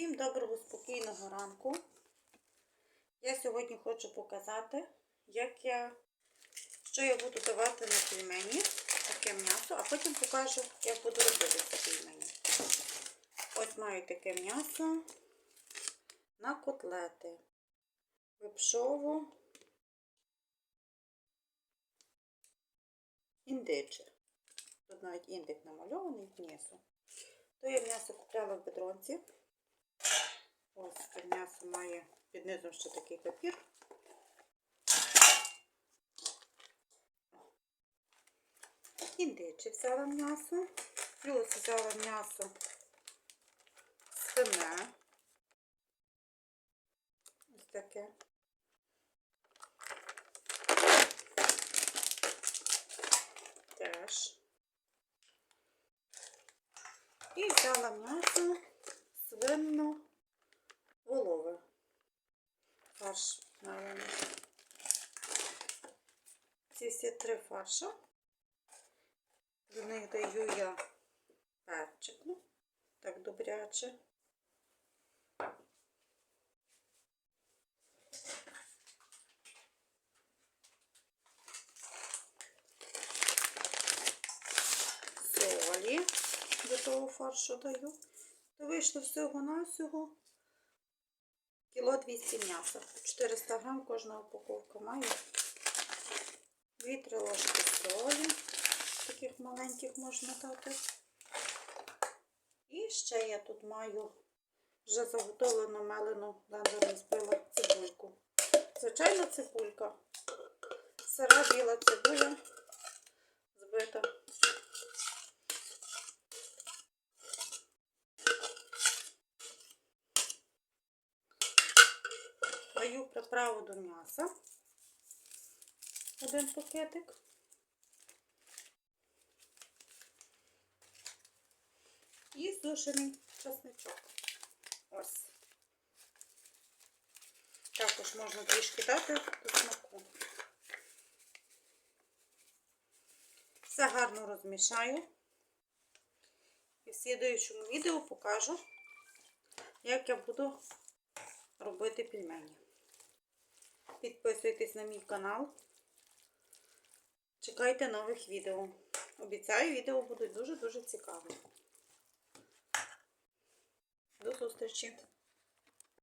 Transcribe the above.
Всім доброго, спокійного ранку. Я сьогодні хочу показати, як я, що я буду давати на пельмені, таке м'ясо, а потім покажу, як буду робити ці пельмені. Ось маю таке м'ясо на котлети. Випшово індиче. Тут навіть індик намальований внизу. То я м'ясо купляла в бедронці. Ось це м'ясо має під низом ще такий папір. Індичі взяла м'ясо. Плюс взяла м'ясо свине. Ось таке. Теж. І взяла м'ясо свинно волове. Фарш мелений. Ці всі три фарша. До них даю я перчик, ну, так добряче. Солі до того фаршу даю. То вийшло всього-навсього кіло 200 м'яса. 400 грам кожна упаковка має. 2-3 ложки солі. Таких маленьких можна дати. І ще я тут маю вже заготовлену мелену блендером збила цибульку. Звичайна цибулька. Сира біла цибуля збита. Даю приправу до м'яса. Один пакетик. І сушений чесничок. Ось. Також можна трішки дати до смаку. Все гарно розмішаю. І в слідуючому відео покажу, як я буду робити пельмені. Підписуйтесь на мій канал. Чекайте нових відео. Обіцяю, відео будуть дуже-дуже цікаві. До зустрічі!